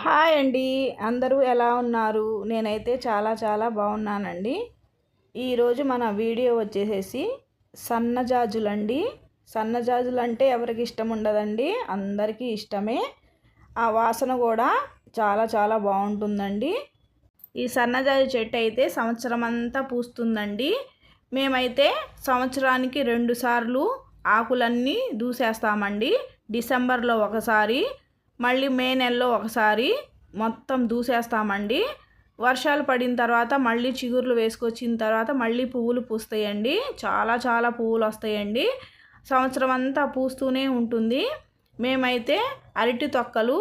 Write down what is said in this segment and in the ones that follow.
Hi అండి. అందరూ ఎలా ఉన్నారు? నేనైతే చాలా చాలా బాగున్నానండి. ఈరోజు మన వీడియో వచ్చేసేసి సన్నజాజులండి సన్నజాజులు అంటే ఎవరికి ఇష్టం ఉండదండి? అందరికీ ఇష్టమే. ఆ వాసన కూడా చాలా చాలా బాగుంటుందండి. ఈ సన్నజాజు చెట్టు అయితే సంవత్సరం అంతా పూస్తుందండి. మేమైతే సంవత్సరానికి రెండు సార్లు ఆకులన్నీ దూసేస్తామండి. డిసెంబర్లో ఒకసారి మళ్ళీ మే నెలలో ఒకసారి మొత్తం దూసేస్తామండి. వర్షాలు పడిన తర్వాత మళ్ళీ చిగుర్లు వేసుకొచ్చిన తర్వాత మళ్ళీ పువ్వులు పూస్తాయండి. చాలా చాలా పువ్వులు వస్తాయండి. సంవత్సరం అంతా పూస్తూనే ఉంటుంది. మేమైతే అరటి తొక్కలు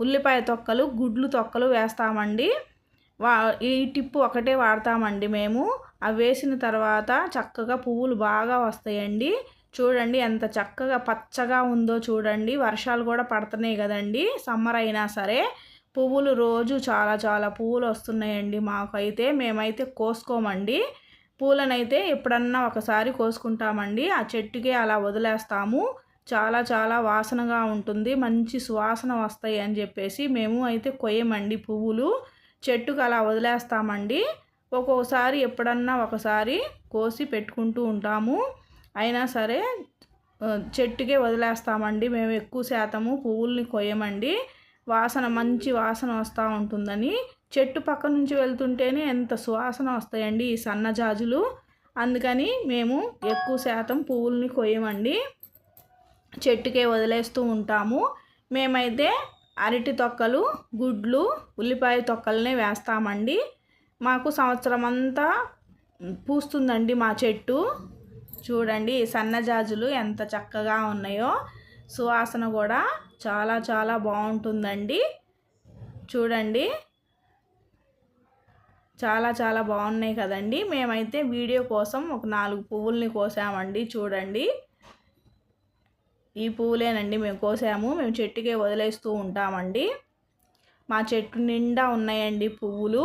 ఉల్లిపాయ తొక్కలు గుడ్లు తొక్కలు వేస్తామండి. వా ఈ టిప్పు ఒకటే వాడతామండి మేము. అవి వేసిన తర్వాత చక్కగా పువ్వులు బాగా వస్తాయండి. చూడండి ఎంత చక్కగా పచ్చగా ఉందో చూడండి. వర్షాలు కూడా పడుతున్నాయి కదండి. సమ్మర్ అయినా సరే పువ్వులు రోజు చాలా చాలా పువ్వులు వస్తున్నాయండి మాకైతే. మేమైతే కోసుకోమండి. పూలనైతే ఎప్పుడన్నా ఒకసారి కోసుకుంటామండి. ఆ చెట్టుకే అలా వదిలేస్తాము. చాలా చాలా వాసనగా ఉంటుంది. మంచి సువాసన వస్తాయి అని చెప్పేసి మేము అయితే కొయ్యమండి పువ్వులు. చెట్టుకు అలా వదిలేస్తామండి. ఒక్కొక్కసారి ఎప్పుడన్నా ఒకసారి కోసి పెట్టుకుంటూ ఉంటాము. అయినా సరే చెట్టుకే వదిలేస్తామండి. మేము ఎక్కువ శాతము పువ్వుల్ని కొయ్యమండి. వాసన మంచి వాసన వస్తూ ఉంటుందని. చెట్టు పక్క నుంచి వెళ్తుంటేనే ఎంత సువాసన వస్తాయండి ఈ సన్నజాజులు అందుకని మేము ఎక్కువ శాతం పువ్వుల్ని కొయ్యమండి. చెట్టుకే వదిలేస్తూ ఉంటాము. మేమైతే అరటి తొక్కలు గుడ్లు ఉల్లిపాయ తొక్కలనే వేస్తామండి. మాకు సంవత్సరం అంతా పూస్తుందండి మా చెట్టు. చూడండి సన్నజాజులు ఎంత చక్కగా ఉన్నాయో. సువాసన కూడా చాలా చాలా బాగుంటుందండి. చూడండి. చాలా చాలా బాగున్నాయి కదండి. మేమైతే వీడియో కోసం ఒక నాలుగు పువ్వుల్ని కోసామండి. చూడండి. ఈ పువ్వులేనండి మేము కోసాము. మేము చెట్టుకే వదిలేస్తూ ఉంటామండి. మా చెట్టు నిండా ఉన్నాయండి పువ్వులు.